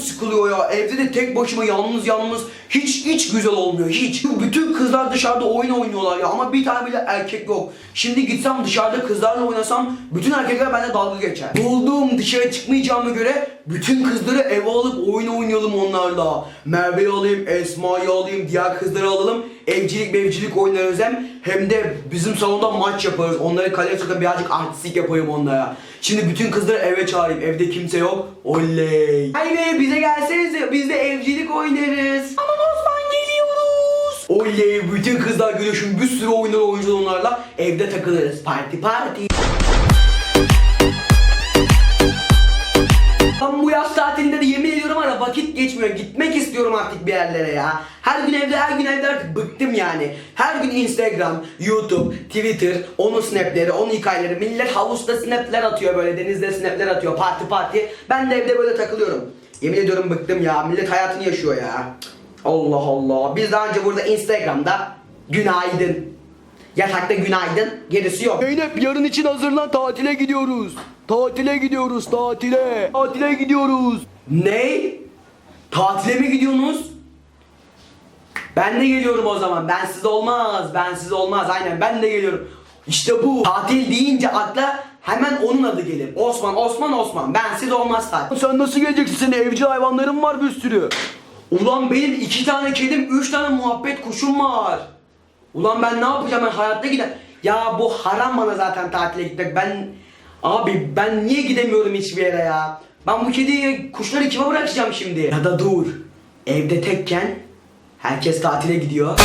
sıkılıyor ya. Evde de tek başıma yalnız yalnız hiç hiç güzel olmuyor hiç. Bütün kızlar dışarıda oyun oynuyorlar ya ama bir tane bile erkek yok. Şimdi gitsem dışarıda kızlarla oynasam bütün erkekler bende dalga geçer. Buldum dışarı çıkmayacağıma göre bütün kızları eve alıp oyun oynayalım onlarla. Merve'yi alayım, Esma'yı alayım, diğer kızları alalım. Evcilik mevcilik oynarız hem. Hem de bizim salonda maç yaparız. Onları kaleye tutup birazcık artistik yapayım onlara. Şimdi bütün kızları eve çağırayım. Evde kimse yok. Oley. Haydi bize gelsenize. Biz de evcilik oynarız. Ama Osman geliyoruz. Oley. Bütün kızlar geliyor. Şimdi bir sürü oyunlar oynayacağız onlarla. Evde takılırız. Parti parti. Geçmiyor. Gitmek istiyorum artık bir yerlere ya. Her gün evde, her gün evde artık bıktım yani. Her gün Instagram, YouTube, Twitter, onun snapleri, onun hikayeleri. Millet havuzda snapler atıyor böyle, denizde snapler atıyor, parti parti. Ben de evde böyle takılıyorum. Yemin ediyorum bıktım ya. Millet hayatını yaşıyor ya. Allah Allah. Biz daha önce burada Instagram'da günaydın. Yatakta günaydın, gerisi yok. Zeynep yarın için hazırlan tatile gidiyoruz. Tatile gidiyoruz tatile. Tatile gidiyoruz. Ne? Tatile mi gidiyorsunuz? Ben de geliyorum o zaman. Bensiz olmaz. Bensiz olmaz. Aynen ben de geliyorum. İşte bu. Tatil deyince akla hemen onun adı gelir. Osman, Osman, Osman. Bensiz olmaz tatil. Sen nasıl geleceksin? Senin evcil hayvanların var bir sürü. Ulan benim iki tane kedim, üç tane muhabbet kuşum var. Ulan ben ne yapacağım ben hayatta gider. Ya bu haram bana zaten tatile gitmek. Ben abi ben niye gidemiyorum hiçbir yere ya? Ben bu kediyi kuşları kime bırakacağım şimdi? Ya da dur. Evde tekken herkes tatile gidiyor.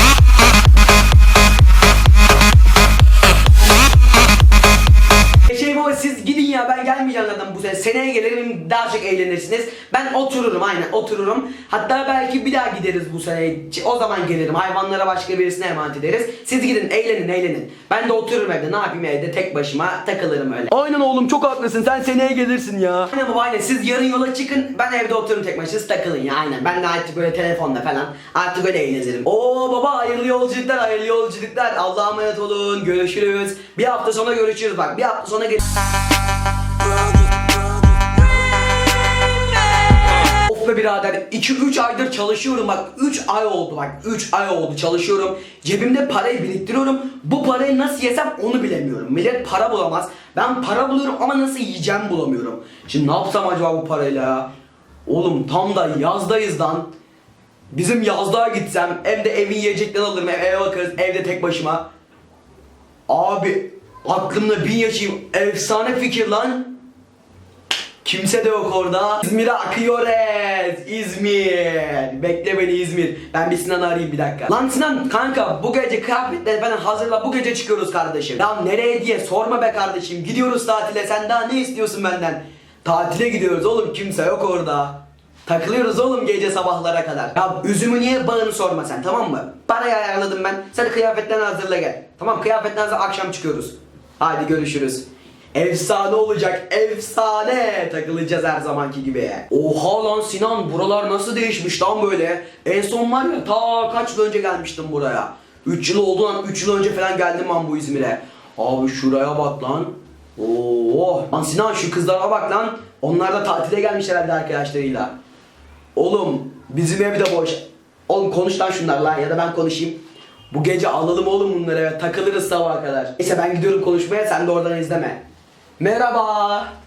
Seneye gelirim daha çok eğlenirsiniz. Ben otururum aynen otururum. Hatta belki bir daha gideriz bu sene. O zaman gelirim. Hayvanlara başka birisine emanet ederiz. Siz gidin eğlenin eğlenin. Ben de otururum evde. Ne yapayım evde tek başıma takılırım öyle. Aynen oğlum çok haklısın. Sen seneye gelirsin ya. Aynen baba aynen. Siz yarın yola çıkın. Ben evde otururum tek başıma. Siz takılın ya aynen. Ben de artık böyle telefonda falan. Artık öyle eğlenirim. Oo baba hayırlı yolculuklar hayırlı yolculuklar. Allah'a emanet olun. Görüşürüz. Bir hafta sonra görüşürüz bak. Bir hafta sonra gel. Be birader 2-3 aydır çalışıyorum bak 3 ay oldu bak 3 ay oldu çalışıyorum. Cebimde parayı biriktiriyorum. Bu parayı nasıl yesem onu bilemiyorum. Millet para bulamaz. Ben para buluyorum ama nasıl yiyeceğim bulamıyorum. Şimdi ne yapsam acaba bu parayla ya? Oğlum tam da yazdayız lan. Bizim yazlığa gitsem evde evin yiyeceklerini alırım eve bakarız evde tek başıma. Abi aklımda bin yaşayayım. Efsane fikir lan Kimse de yok orada. İzmir'e akıyoruz. İzmir. Bekle beni İzmir. Ben bir Sinan'ı arayayım bir dakika. Lan Sinan kanka bu gece kıyafetleri falan hazırla bu gece çıkıyoruz kardeşim. Ya nereye diye sorma be kardeşim. Gidiyoruz tatile sen daha ne istiyorsun benden? Tatile gidiyoruz oğlum kimse yok orada. Takılıyoruz oğlum gece sabahlara kadar. Ya üzümü niye bağını sorma sen tamam mı? Parayı ayarladım ben. Sen kıyafetlerini hazırla gel. Tamam kıyafetlerini hazırla akşam çıkıyoruz. Hadi görüşürüz. Efsane olacak efsane takılacağız her zamanki gibi. Oha lan Sinan buralar nasıl değişmiş lan böyle. En son var ya ta kaç yıl önce gelmiştim buraya. 3 yıl oldu lan 3 yıl önce falan geldim ben bu İzmir'e. Abi şuraya bak lan. Oo. Lan Sinan şu kızlara bak lan. Onlar da tatile gelmiş herhalde arkadaşlarıyla. Oğlum bizim ev de boş. Oğlum konuş lan şunlarla ya da ben konuşayım. Bu gece alalım oğlum bunları takılırız sabaha kadar. Neyse ben gidiyorum konuşmaya sen de oradan izleme. Merhaba.